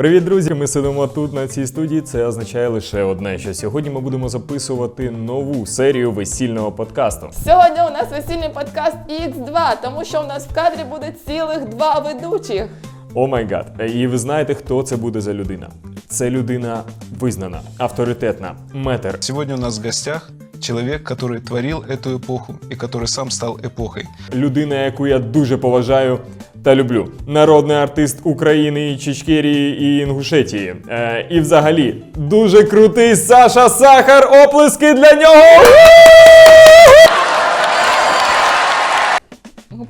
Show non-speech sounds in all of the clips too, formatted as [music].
Привіт, друзі! Ми сидимо тут на цій студії. Це означає лише одне, що сьогодні ми будемо записувати нову серію весільного подкасту. Сьогодні у нас весільний подкаст X2, тому що у нас в кадрі буде цілих два ведучих. О май гад! І ви знаєте, хто це буде за людина? Це людина визнана, авторитетна, метр. Сегодня у нас в гостях человек, который творил эту эпоху и который сам стал эпохой. Людина, яку я дуже поважаю та люблю. Народний артист України, Чечкерії і Інгушетії. Е, і взагалі дуже крутий Саша Сахар. Оплески для нього!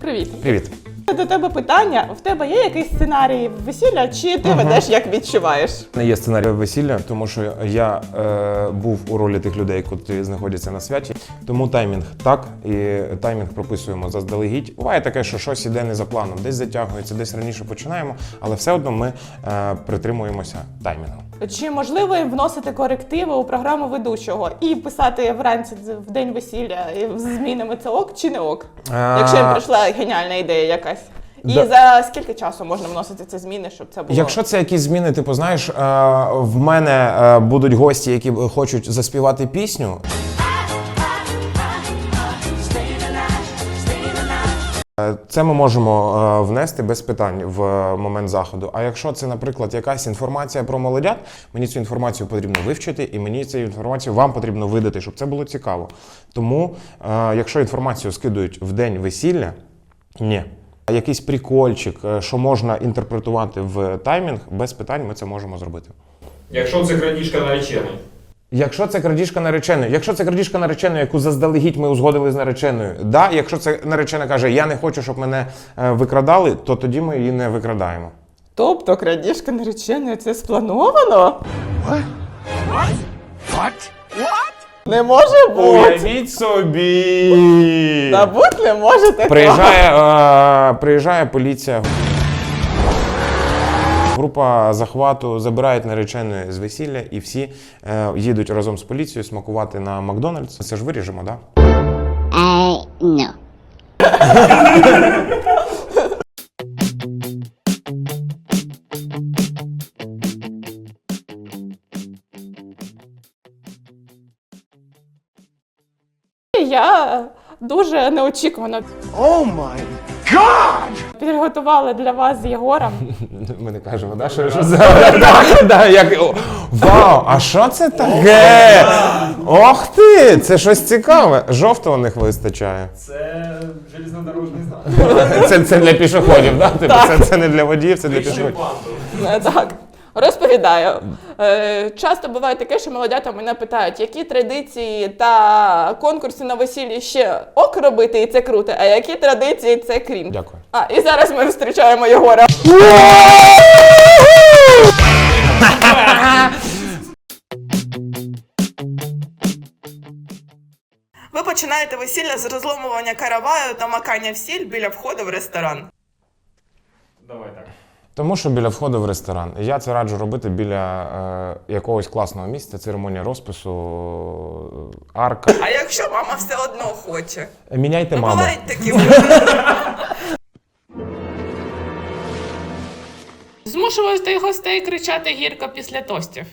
Привіт. привіт. Привіт. До тебе питання: в тебе є якийсь сценарій весілля, чи ти ведеш як відчуваєш? Не є сценарій весілля, тому що я е, був у ролі тих людей, які знаходяться на святі. Тому таймінг так, і таймінг прописуємо заздалегідь. Буває таке, що щось іде не за планом, десь затягується, десь раніше починаємо, але все одно ми е, притримуємося таймінгу. Чи можливо вносити корективи у програму ведучого і писати вранці в день весілля і з змінами це ок чи не ок? Якщо їм прийшла геніальна ідея якась. І Да. за скільки часу можна вносити ці зміни, щоб це було? Якщо це якісь зміни, типу, знаєш, в мене будуть гості, які хочуть заспівати пісню. Це ми можемо е, внести без питань в е, момент заходу. А якщо це, наприклад, якась інформація про молодят, мені цю інформацію потрібно вивчити, і мені цю інформацію вам потрібно видати, щоб це було цікаво. Тому, е, якщо інформацію скидують в день весілля, ні. Якийсь прикольчик, е, що можна інтерпретувати в таймінг, без питань ми це можемо зробити. Якщо це крадіжка наречений. Якщо це крадіжка нареченої, якщо це крадіжка нареченої, яку заздалегідь ми узгодили з нареченою, да, якщо це наречена каже, я не хочу, щоб мене е, викрадали, то тоді ми її не викрадаємо. Тобто крадіжка нареченої це сплановано? Не може бути. Уявіть собі! Та бути не може такого. Приїжджає, е, приїжджає поліція. Група захвату забирають нареченої з весілля, і всі е, їдуть разом з поліцією смакувати на Макдональдс. Це ж виріжемо, так? Да? No. Я дуже неочікувано. О май гад! Підготувала для вас з Єгором. Ми не кажемо, да, що, що за да, да, як, о, Вау, а що це таке? Ох ти! Це щось цікаве. Жовтого не вистачає. Це железнодорожний знак. Це, це для пішоходів, да? Типу, це, це не для водіїв, це для пішоходів. Е, Так. Розповідаю. Е, часто буває таке, що молодята мене питають, які традиції та конкурси на весіллі ще ок робити, і це круто, а які традиції це крім. Дякую. А, і зараз ми зустрічаємо Єгора. Ви починаєте весілля з розломування караваю та макання в сіль біля входу в ресторан. Давай так. Тому що біля входу в ресторан. Я це раджу робити біля е, якогось класного місця, церемонія розпису, е, арка. А якщо мама все одно хоче? Міняйте Ну, маму. бувають такі. [laughs] Змушувати гостей кричати гірко після тостів.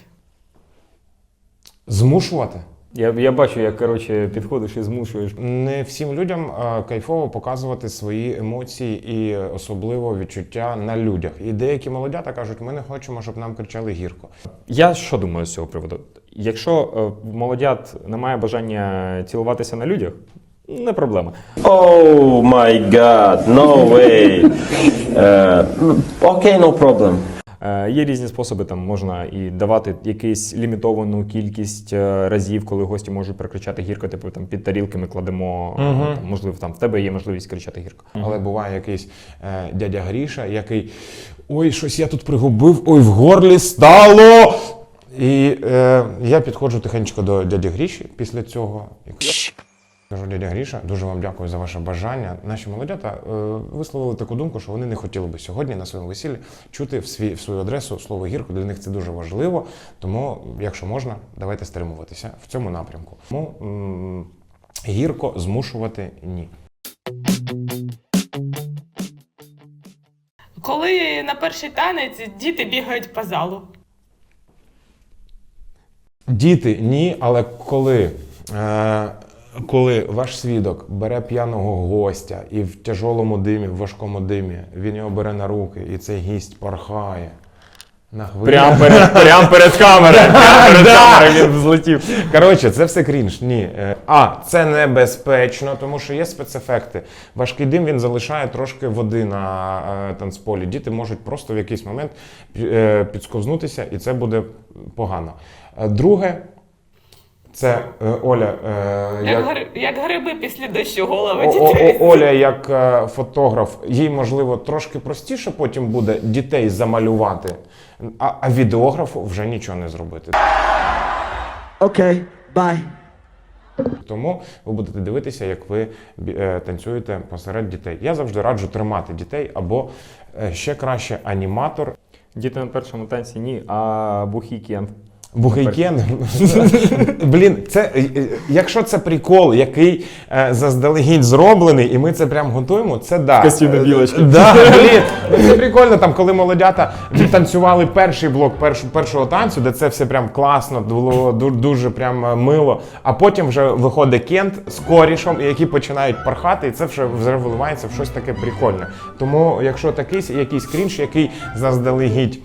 Змушувати. Я, я бачу, як коротше, підходиш і змушуєш. Не всім людям е, кайфово показувати свої емоції і особливо відчуття на людях. І деякі молодята кажуть, ми не хочемо, щоб нам кричали гірко. Я що думаю з цього приводу? Якщо е, молодят немає бажання цілуватися на людях, не проблема. Oh my god, no way. Uh, okay, no problem. Е, Є різні способи, там можна і давати якусь лімітовану кількість е, разів, коли гості можуть прокричати гірко, типу там під тарілки ми кладемо, е, там, можливо, там в тебе є можливість кричати гірко. Але буває якийсь е, дядя Гріша, який ой, щось я тут пригубив, ой, в горлі стало. І е, я підходжу тихенько до дяді Гріші після цього. Кажу, дядя Гріша, дуже вам дякую за ваше бажання. Наші молодята е, висловили таку думку, що вони не хотіли би сьогодні на своєму весіллі чути в, свій, в свою адресу слово гірко. Для них це дуже важливо. Тому, якщо можна, давайте стримуватися в цьому напрямку. Тому м- гірко змушувати ні. Коли коли на перший танець діти бігають по залу. Діти ні, але коли, е, коли ваш свідок бере п'яного гостя і в тяжолому димі, в важкому димі, він його бере на руки, і цей гість порхає. На хвилю. Прям перед, прям перед камерою. [laughs] Прям перед камерою він взлетів. Коротше, це все крінж. Ні. Е, А, це небезпечно, тому що є спецефекти. Важкий дим він залишає трошки води на е, танцполі. Діти можуть просто в якийсь момент е, підсковзнутися, і це буде погано. Е, Друге, це е, Оля. е, Як, гри- як гриби після дощу голови О- о- о- Оля, як е, фотограф, їй можливо трошки простіше потім буде дітей замалювати, а, а відеографу вже нічого не зробити. Okay, bye. Тому ви будете дивитися, як ви е, танцюєте посеред дітей. Я завжди раджу тримати дітей або е, ще краще аніматор. Діти на першому танці ні, а бухий кент. Бухайкен. [laughs] Блін, це е, е, якщо це прикол, який е, заздалегідь зроблений, і ми це прям готуємо, це да. Костюм на білочки. Е, Да, блін. [laughs] Ну, Це прикольно, там, коли молодята відтанцювали перший блок перш- першого танцю, де це все прям класно, було ду- дуже прям е, мило. А потім вже виходить кент з корішем, які починають пархати, і це вже, вже виливається в щось таке прикольне. Тому, якщо такий якийсь крінж, який заздалегідь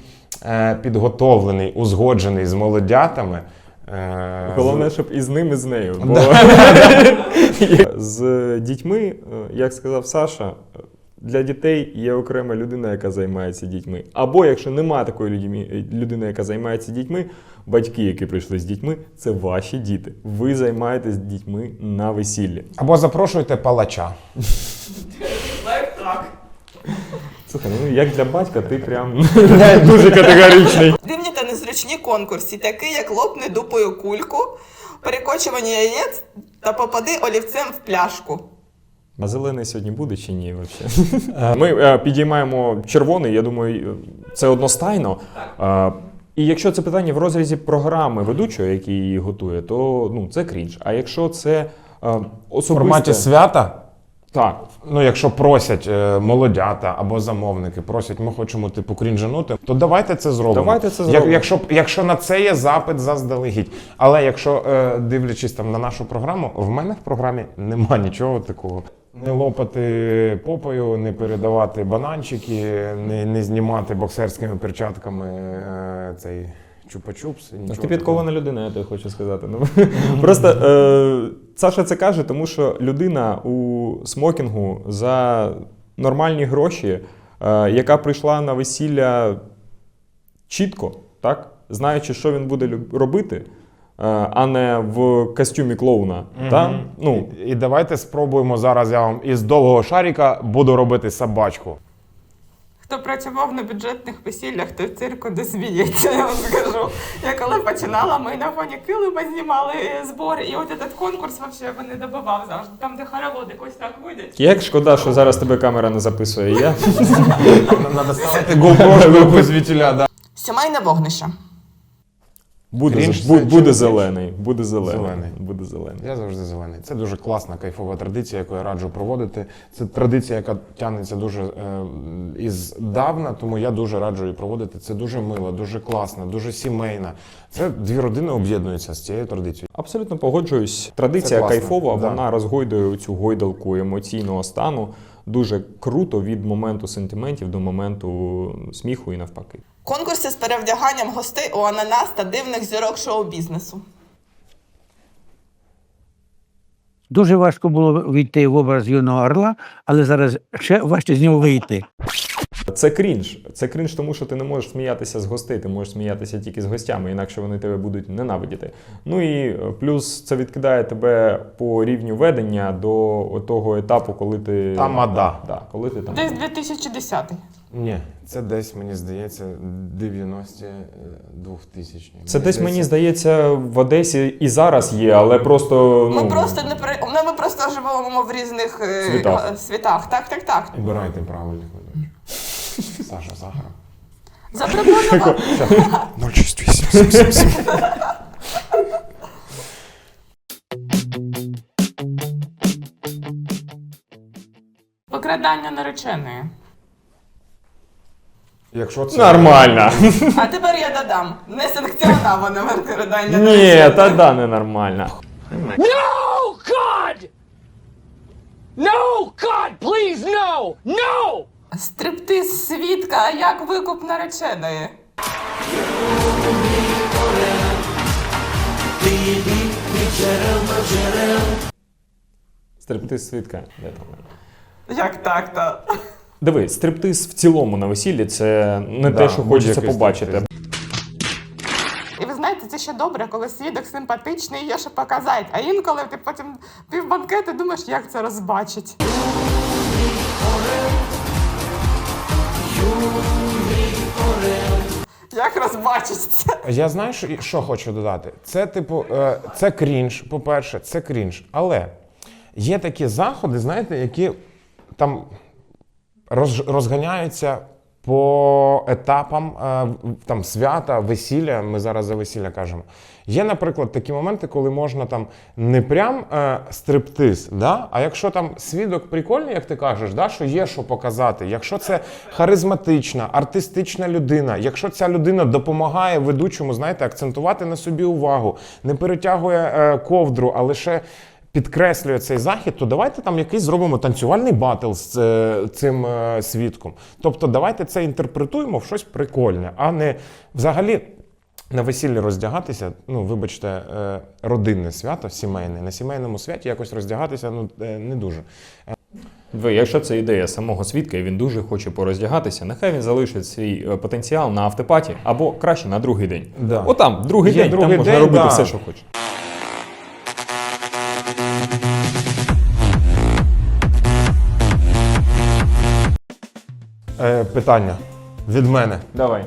підготовлений, узгоджений з молодятами. е, Головне, щоб і з ним, і з нею. Бо [laughs] з дітьми, е, як сказав Саша, е, для дітей є окрема людина, яка займається дітьми. Або якщо немає такої людини, яка займається дітьми, батьки, які прийшли з дітьми, це ваші діти. Ви займаєтесь дітьми на весіллі. Або запрошуйте палача. Слухай, ну як для батька, ти прям [laughs] дуже категоричний. Дивні та незручні конкурси, такі як лопни дупою кульку, перекочування яєць та попади олівцем в пляшку. А зелений сьогодні буде чи ні? Взагалі? [laughs] Ми е, підіймаємо червоний, я думаю, це одностайно. Е, і якщо це питання в розрізі програми ведучого, який її готує, то ну, це крінж. А якщо це е, В форматі свята. Так, Ну, якщо просять е, молодята або замовники, просять, ми хочемо типу крінжанути, то давайте це зробимо. Давайте це Як- зробимо. якщо, якщо на це є запит заздалегідь. Але якщо е, дивлячись там на нашу програму, в мене в програмі нема нічого такого. Не лопати попою, не передавати бананчики, не, не знімати боксерськими перчатками е, цей чупа-чупс. ти підкована людина, я тобі хочу сказати. Ну, [laughs] просто е, Саша це каже, тому що людина у смокінгу за нормальні гроші, е, яка прийшла на весілля чітко, так? знаючи, що він буде робити, е, а не в костюмі клоуна. Так? Ну, І, і давайте спробуємо зараз. Я вам із довгого шарика буду робити собачку. Хто працював на бюджетних весіллях, той в цирку не сміється, я вам скажу. Я коли починала, ми на фоні килима знімали збор, збори, і от этот конкурс вообще мене добивав завжди. Там, де хороводи ось так вийдуть. як шкода, що зараз тебе камера не записує. Я Надо ставити GoPro без вітіля, да. Сімейне вогнище. Буде, Крінж бу- це буде зелений. Буде зелений. Зелений. Буде зелений. Я завжди зелений. Це дуже класна кайфова традиція, яку я раджу проводити. Це традиція, яка тягнеться дуже е, із давна, тому я дуже раджу її проводити. Це дуже мило, дуже класно, дуже сімейна. Це дві родини об'єднуються з цією традицією. Абсолютно погоджуюсь. Традиція класно, кайфова, да. вона розгойдує цю гойдалку емоційного стану. Дуже круто від моменту сентиментів до моменту сміху і навпаки. Конкурси з перевдяганням гостей у ананас та дивних зірок шоу-бізнесу. Дуже важко було війти в образ юного орла, але зараз ще важче з нього вийти. Це крінж. Це крінж, тому що ти не можеш сміятися з гостей, ти можеш сміятися тільки з гостями, інакше вони тебе будуть ненавидіти. Ну і е, плюс це відкидає тебе по рівню ведення до того етапу, коли ти Тамада. Да, коли ти там. Десь 2010 Ні, це десь, мені здається, 90 2000 Це десь мені здається в Одесі і зараз є, але просто ну Ми просто не при... ну, ми просто живемо в різних е, Світах. е, світах. Так, так, так. Обирайте правильних ведучих. [laughs] Саша Сахара. Запропонував. 06877. Викрадання нареченої. Якщо це Нормально. А тепер я додам. Не санкціоноване використання. Ні, та да, не нормально. Стриптиз свідка, як викуп нареченої. Стриптиз свідка. Де там? Як так то? Диви, стриптиз в цілому на весіллі це не Да, те, що хочеться будь-який побачити. І ви знаєте, це ще добре, коли свідок симпатичний, є що показати. А інколи ти потім півбанкету думаєш, як це розбачить. Як розбачить це? Я знаю, що, що хочу додати. Це, типу, е, це крінж, по-перше, це крінж. Але є такі заходи, знаєте, які там розганяються по етапам е, там, свята, весілля. Ми зараз за весілля кажемо. Є, наприклад, такі моменти, коли можна там не прям е, стриптиз, да? а якщо там свідок прикольний, як ти кажеш, да? що є що показати, якщо це харизматична, артистична людина, якщо ця людина допомагає ведучому, знаєте, акцентувати на собі увагу, не перетягує е, ковдру, а лише підкреслює цей захід, то давайте там якийсь зробимо танцювальний батл з е, цим е, свідком. Тобто, давайте це інтерпретуємо в щось прикольне, а не взагалі. На весіллі роздягатися, ну вибачте, е, родинне свято, сімейне. На сімейному святі якось роздягатися ну е, не дуже. Ви, якщо це ідея самого свідка, і він дуже хоче пороздягатися, нехай він залишить свій е, потенціал на автопаті або краще на другий день. Да. Отам, другий Є день, другий там можна день, робити да. все, що хоче. Е, питання від мене: Давай.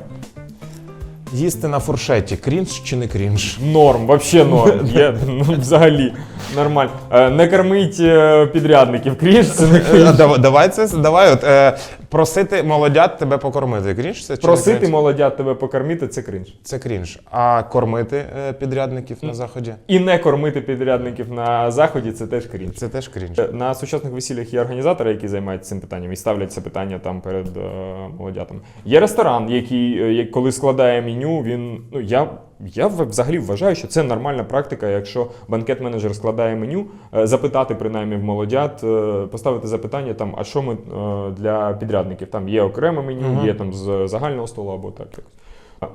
їсти на фуршеті крінж чи не крінж? Норм, вообще норм. Я, ну, взагалі нормально. Е, Не кормить е, підрядників. Крінж це не Е, крінж. дав- Давай це давай. От е, просити молодят тебе покормити. Крінж це чи не Просити крінж? молодят тебе покормити це крінж. Це крінж. А кормити е, підрядників на заході І не кормити підрядників на заході це теж крінж. це теж крінж. Е, На сучасних весіллях є організатори, які займаються цим питанням і ставлять це питання там перед е, молодятами. Є ресторан, який, е, як- коли складає меню, він ну я. Я взагалі вважаю, що це нормальна практика, якщо банкет-менеджер складає меню, е, запитати принаймні в молодят, е, поставити запитання там, а що ми е, для підрядників? Там є окреме меню, є там з загального столу або так якось.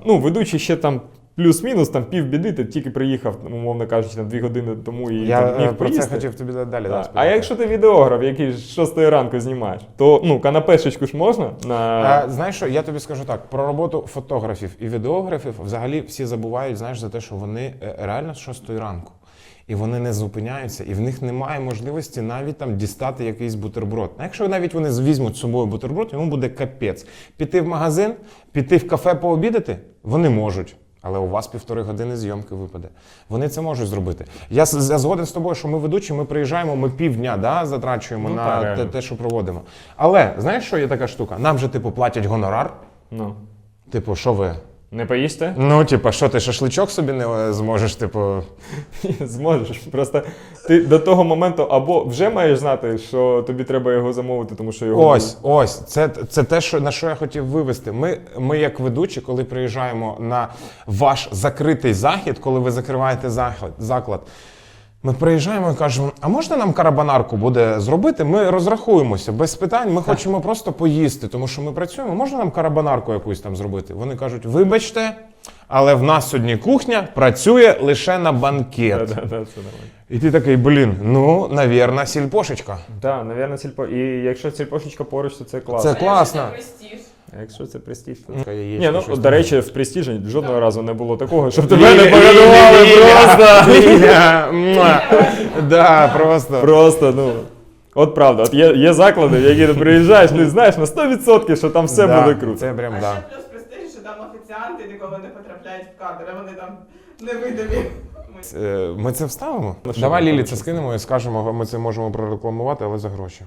Ну, ведучий ще там плюс-мінус, там півбіди, ти тільки приїхав, умовно кажучи, на дві години тому і Я там, міг е, про це хотів тобі далі да, А якщо ти відеограф, який з 6 ранку знімаєш, то ну канапешечку ж можна на Е, знаєш що, я тобі скажу так: про роботу фотографів і відеографів взагалі всі забувають, знаєш, за те, що вони е, реально з 6 ранку. І вони не зупиняються, і в них немає можливості навіть там дістати якийсь бутерброд. А якщо навіть вони візьмуть з собою бутерброд, йому буде капець. Піти в магазин, піти в кафе пообідати, вони можуть. Але у вас півтори години зйомки випаде. Вони це можуть зробити. Я, згоден з тобою, що ми ведучі, ми приїжджаємо, ми півдня да, затрачуємо Ну, на так, те, те, що проводимо. Але знаєш, що є така штука? Нам же, типу, платять гонорар. ну Типу, що ви? Не поїсти? Ну, типу, що ти шашличок собі не е, зможеш, типу. [laughs] Зможеш. Просто ти до того моменту або вже маєш знати, що тобі треба його замовити, тому що його Ось, ось, це, це те, що, на що я хотів вивести. Ми, ми, як ведучі, коли приїжджаємо на ваш закритий захід, коли ви закриваєте заклад, заклад ми приїжджаємо і кажемо: а можна нам карабанарку буде зробити? Ми розрахуємося без питань. Ми хочемо просто поїсти, тому що ми працюємо. Можна нам карабанарку якусь там зробити? Вони кажуть: вибачте, але в нас сьогодні кухня працює лише на банкет. Да, да, да, це. І ти такий, блін, ну, навірно, сільпошечка. Так, навірно, сільпо. І якщо сільпошечка поруч, то це класно. Це класно. А якщо це престиж, то. Яєчко, Ні, ну щось до там. речі, в престижі жодного разу не було такого, щоб Ліля, тебе не погодували Ліля, просто. Ліля, муа. Да, просто. Просто, ну. От правда, от є, є заклади, в які ти приїжджаєш, ти знаєш на 100%, що там все Да, буде круто. Це прям, да. плюс престиж, що там офіціанти ніколи не потрапляють в кадр, а вони там невидимі. Е, Ми це вставимо? Ну, Давай Лілі це скинемо і скажемо, ми це можемо прорекламувати, але за гроші.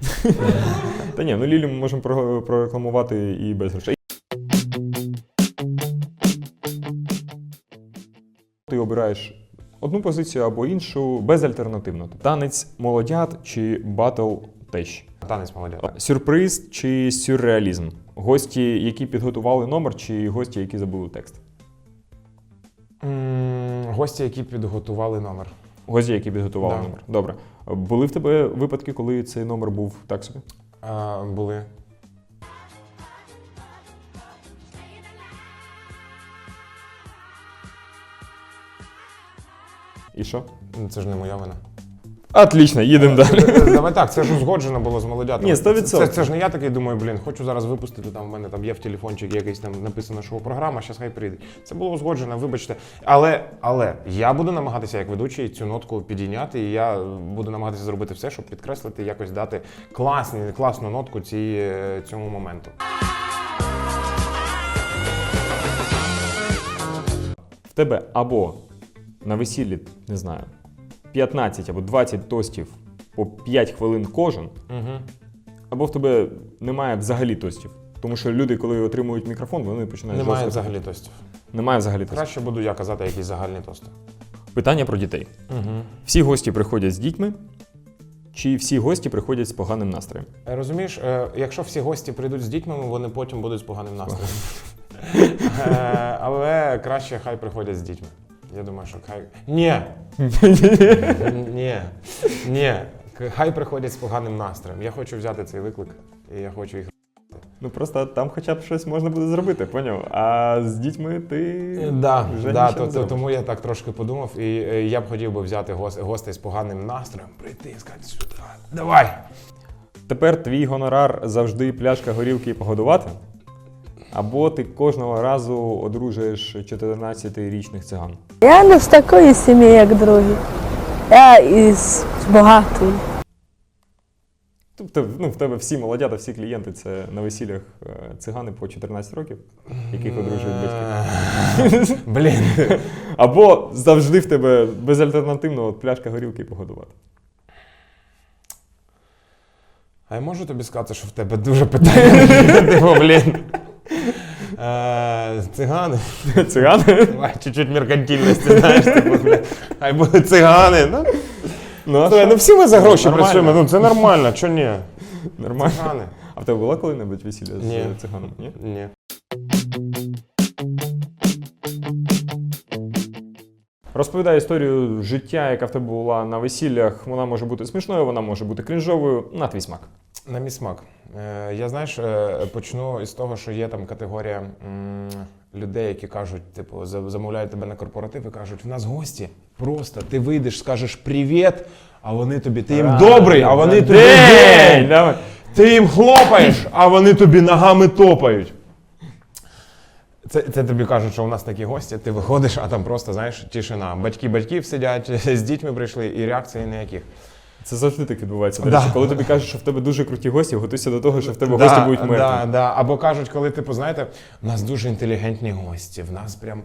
Та ні, ну Лілю ми можемо прорекламувати і без грошей. Ти обираєш одну позицію або іншу безальтернативно. Танець молодят чи батл тещ. Танець молодята. Сюрприз чи сюрреалізм? Гості, які підготували номер, чи гості, які забули текст? М, Гості, які підготували номер. Гості, які підготували Да. номер. Добре. Були в тебе випадки, коли цей номер був так собі? А, були. І що? Це ж не моя вина. Отлично, їдемо далі. Давай так, це ж узгоджено було з молодятами. Ні, 100%. Це, це ж не я такий думаю, блін, хочу зараз випустити. Там в мене там є в телефончик якийсь там написана шоу-програма, зараз хай прийде. Це було узгоджено, вибачте. Але, але я буду намагатися як ведучий цю нотку підійняти, і я буду намагатися зробити все, щоб підкреслити, якось дати класні, класну нотку цій, е, цьому моменту. В тебе або на весіллі, не знаю, 15 або 20 тостів по 5 хвилин кожен, Угу. або в тебе немає взагалі тостів. Тому що люди, коли отримують мікрофон, вони починають Немає жорстко- взагалі тостів. Немає взагалі тостів. Краще буду я казати якісь загальні тости. Питання про дітей. Угу. Всі гості приходять з дітьми, чи всі гості приходять з поганим настроєм? Розумієш, е, якщо всі гості прийдуть з дітьми, вони потім будуть з поганим настроєм. [laughs] Е, Але краще хай приходять з дітьми. Я думаю, що хай. Ні. [laughs] Ні. Ні. Хай приходять з поганим настроєм. Я хочу взяти цей виклик, і я хочу їх. Ну просто там хоча б щось можна буде зробити, поняв? А з дітьми ти Да, вже да, нічого то, не то, зробиш. тому я так трошки подумав, і е, я б хотів би взяти гос- гостей з поганим настроєм, прийти і сказати сюди. Давай! Тепер твій гонорар завжди пляшка горілки і погодувати? Або ти кожного разу одружуєш 14-річних циган? Я не з такої сім'ї, як другі. Я із багатої. Тобто, ну, в тебе всі молодята, всі клієнти це на весіллях е, цигани по 14 років, яких одружують батьки. [laughs] Блін. Або завжди в тебе безальтернативно от пляшка горілки і погодувати. А я можу тобі сказати, що в тебе дуже питання. [laughs] Типу, блін. Е, Цигани. [laughs] Цигани? Давай чуть-чуть меркантильності, знаєш, типу, бля. Хай будуть цигани. Ну, Ну, Слухай, ну всі ми за гроші Нормально. працюємо, ну це нормально, що ні? Нормально. Цигани. А в тебе було коли-небудь весілля з Ні. е, циганом? Ні? Ні. Розповідай історію життя, яка в тебе була на весіллях. Вона може бути смішною, вона може бути крінжовою. На твій смак. На мій смак. Е, Я знаєш, е, почну із того, що є там категорія людей, які кажуть, типу, замовляють тебе на корпоратив і кажуть, в нас гості. Просто ти вийдеш, скажеш привіт, а вони тобі. Ти їм добрий, а вони тобі. Давай. Ти їм хлопаєш, а вони тобі ногами топають. Це, це тобі кажуть, що у нас такі гості, ти виходиш, а там просто, знаєш, тишина. Батьки батьків сидять, [laughs] з дітьми прийшли, і реакції ніяких. Це завжди так відбувається. До Да. речі, коли тобі кажуть, що в тебе дуже круті гості, готуйся до того, що в тебе гості будуть мертві. Да, да. Або кажуть, коли типу, знаєте, у нас дуже інтелігентні гості, в нас прям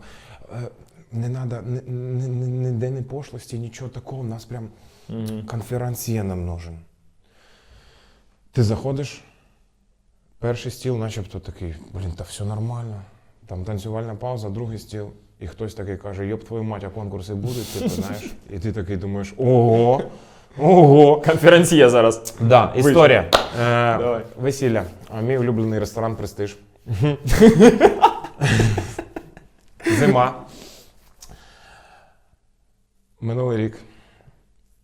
е, не треба ніде не пошлості, нічого такого, у нас прям конферансьє нам нужен. Ти заходиш, перший стіл, начебто такий, блін, та все нормально. Там танцювальна пауза, другий стіл. І хтось такий каже, йоп, твою мать, а конкурси будуть, типу, знаєш. І ти такий думаєш, ого, ого. Конференція зараз. Да, історія. Е, Давай. весілля. А мій улюблений ресторан Престиж. Зима. Минулий рік.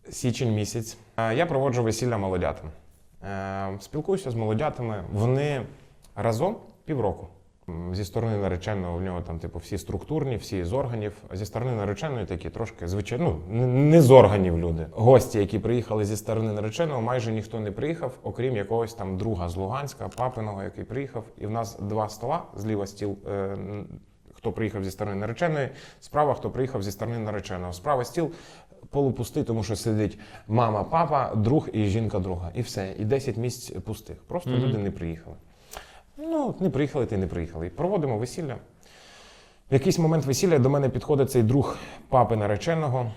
Січень місяць. Е, Я проводжу весілля молодятам. Е, Спілкуюся з молодятами. Вони разом півроку. Зі сторони нареченого в нього там, типу, всі структурні, всі з органів. Зі сторони нареченої такі трошки звичайно, ну, не- з органів люди. Гості, які приїхали зі сторони нареченого, майже ніхто не приїхав, окрім якогось там друга з Луганська, папиного, який приїхав. І в нас два стола, зліва стіл. е, Хто приїхав зі сторони нареченої, справа, хто приїхав зі сторони нареченого. Справа стіл полупустий, тому що сидить мама, папа, друг і жінка друга. І все. І 10 місць пустих. Просто люди не приїхали. Ну, не приїхали, ти не приїхали. Проводимо весілля. В якийсь момент весілля до мене підходить цей друг папи нареченого.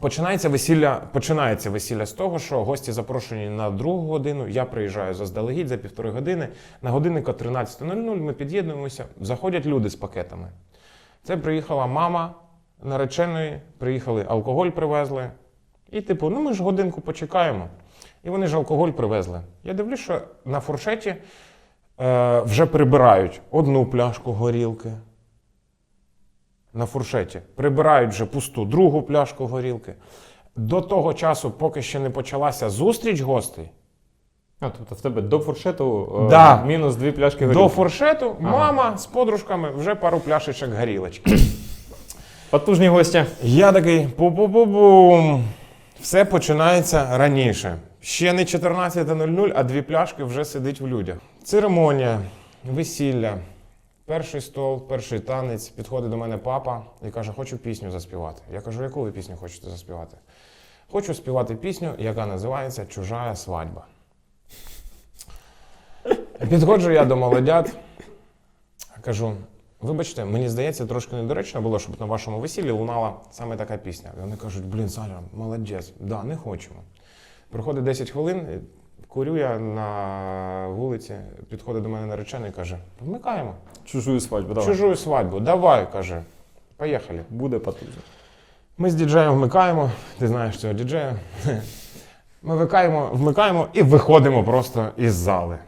Починається весілля, починається весілля з того, що гості запрошені на другу годину. Я приїжджаю заздалегідь за півтори години. На годиннику 13.00 ми під'єднуємося. Заходять люди з пакетами. Це приїхала мама нареченої, приїхали, алкоголь привезли. І, типу, ну ми ж годинку почекаємо. І вони ж алкоголь привезли. Я дивлюсь, що на фуршеті е, вже прибирають одну пляшку горілки. На фуршеті. Прибирають вже пусту другу пляшку горілки. До того часу, поки ще не почалася зустріч гостей, А, тобто в тебе до фуршету е, Да. мінус дві пляшки горілки. до фуршету мама з подружками вже пару пляшечок горілочки. Потужні гості. Я такий пу-пу-пу-бум. Все починається раніше. Ще не 14.00, а дві пляшки вже сидить в людях. Церемонія, весілля, перший стол, перший танець. Підходить до мене папа і каже, хочу пісню заспівати. Я кажу, яку ви пісню хочете заспівати? Хочу співати пісню, яка називається Чужая свадьба. Підходжу я до молодят, кажу: вибачте, мені здається, трошки недоречно було, щоб на вашому весіллі лунала саме така пісня. І вони кажуть, блін, Саня, молодець, да, не хочемо. Проходить 10 хвилин, курю я на вулиці, підходить до мене наречений і каже: вмикаємо. Чужую свадьбу, давай. Чужую свадьбу, давай, каже. Поїхали. Буде потужно. Ми з діджеєм вмикаємо, ти знаєш цього діджея. [laughs] Ми вмикаємо, вмикаємо і виходимо просто із зали.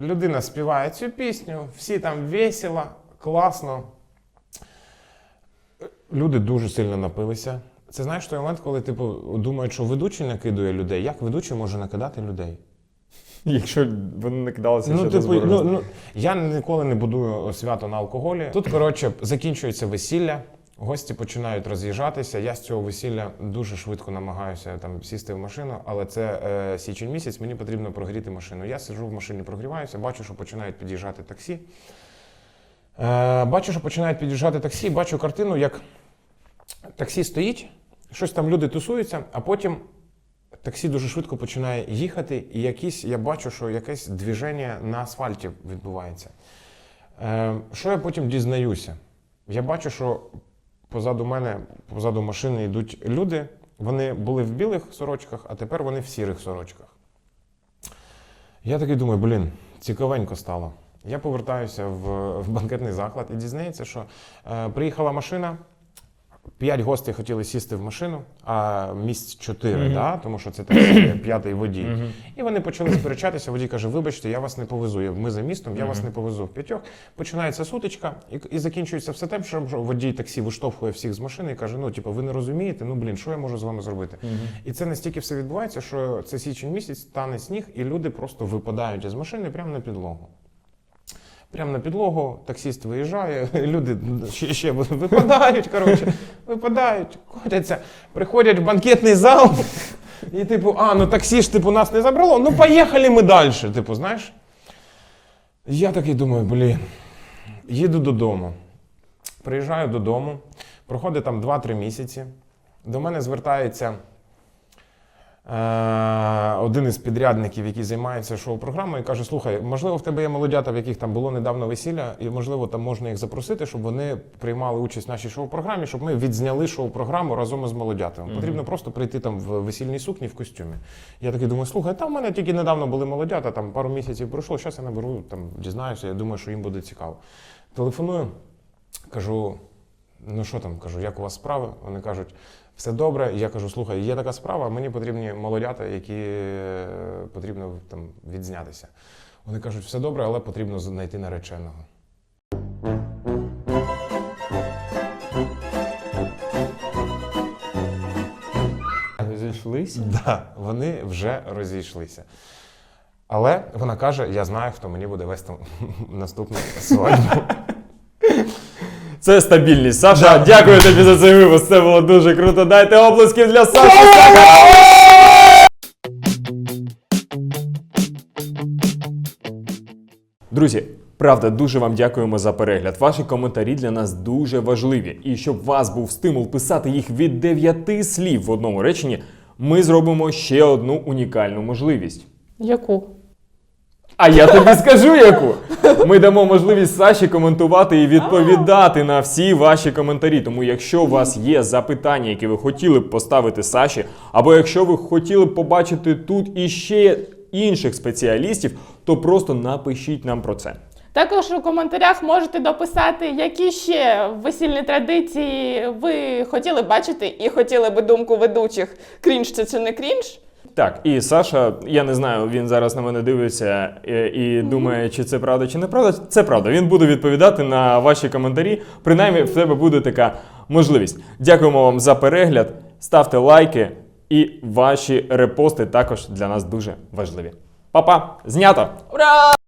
Людина співає цю пісню, всі там весело, класно. Люди дуже сильно напилися. Це знаєш той момент, коли типу думають, що ведучий накидує людей. Як ведучий може накидати людей? Якщо вони не кидалися Ну, ще типу, ну, ну, я ніколи не будую свято на алкоголі. Тут, коротше, закінчується весілля, гості починають роз'їжджатися. Я з цього весілля дуже швидко намагаюся там сісти в машину, але це е, січень місяць, мені потрібно прогріти машину. Я сиджу в машині, прогріваюся, бачу, що починають під'їжджати таксі. Е, бачу, що починають під'їжджати таксі, бачу картину, як таксі стоїть, щось там люди тусуються, а потім таксі дуже швидко починає їхати, і якісь, я бачу, що якесь движення на асфальті відбувається. Е, що я потім дізнаюся? Я бачу, що позаду мене, позаду машини йдуть люди. Вони були в білих сорочках, а тепер вони в сірих сорочках. Я такий думаю, блін, цікавенько стало. Я повертаюся в, в банкетний заклад і дізнається, що е, приїхала машина. П'ять гостей хотіли сісти в машину, а місць чотири, Мгм. да? тому що це таксі, [clears throat] п'ятий водій. Мгм. І вони почали сперечатися. Водій каже: Вибачте, я вас не повезу. Ми за містом, я вас не повезу в п'ятьох. Починається сутичка, і, і закінчується все тим, що водій таксі виштовхує всіх з машини і каже: Ну, типу, ви не розумієте, ну блін, що я можу з вами зробити? І це настільки все відбувається, що це січень місяць, тане сніг, і люди просто випадають із машини прямо на підлогу. Прямо на підлогу, таксіст виїжджає, [laughs] люди ще, ще випадають, коротше, [laughs] випадають, котяться, приходять в банкетний зал, і типу, а, ну таксі ж типу, нас не забрало, ну поїхали ми далі. Типу, знаєш? Я такий думаю, блін, їду додому. Приїжджаю додому, проходить там 2-3 місяці. До мене звертається один із підрядників, який займається шоу-програмою, каже: слухай, можливо, в тебе є молодята, в яких там було недавно весілля, і можливо там можна їх запросити, щоб вони приймали участь в нашій шоу-програмі, щоб ми відзняли шоу-програму разом із молодятами. Потрібно просто прийти там в весільній сукні в костюмі. Я такий думаю, слухай, там в мене тільки недавно були молодята, там пару місяців пройшло, зараз я наберу, там дізнаюся, я думаю, що їм буде цікаво. Телефоную, кажу. Ну що там, кажу, як у вас справи? Вони кажуть, все добре. Я кажу, слухай, є така справа, мені потрібні молодята, які е, потрібно там відзнятися. Вони кажуть, все добре, але потрібно знайти нареченого. Зійшлися? Да, вони вже розійшлися. Але вона каже: я знаю, хто мені буде вести наступну свадьбу. Це стабільність. Саша, дякую тобі за цей випуск. Це було дуже круто. Дайте оплески для Саші. Друзі, правда, дуже вам дякуємо за перегляд. Ваші коментарі для нас дуже важливі. І щоб у вас був стимул писати їх від 9 слів в одному реченні, ми зробимо ще одну унікальну можливість. Яку? А я тобі скажу яку. Ми дамо можливість Саші коментувати і відповідати на всі ваші коментарі. Тому, якщо у вас є запитання, які ви хотіли б поставити Саші, або якщо ви хотіли б побачити тут іще інших спеціалістів, то просто напишіть нам про це. Також у коментарях можете дописати, які ще весільні традиції ви хотіли бачити і хотіли би думку ведучих, крінж це чи не крінж. Так, і Саша, я не знаю, він зараз на мене дивиться і, і думає, чи це правда, чи не правда. Це правда. Він буде відповідати на ваші коментарі. Принаймні, в тебе буде така можливість. Дякуємо вам за перегляд. Ставте лайки, і ваші репости також для нас дуже важливі. Па-па! Знято! Ура!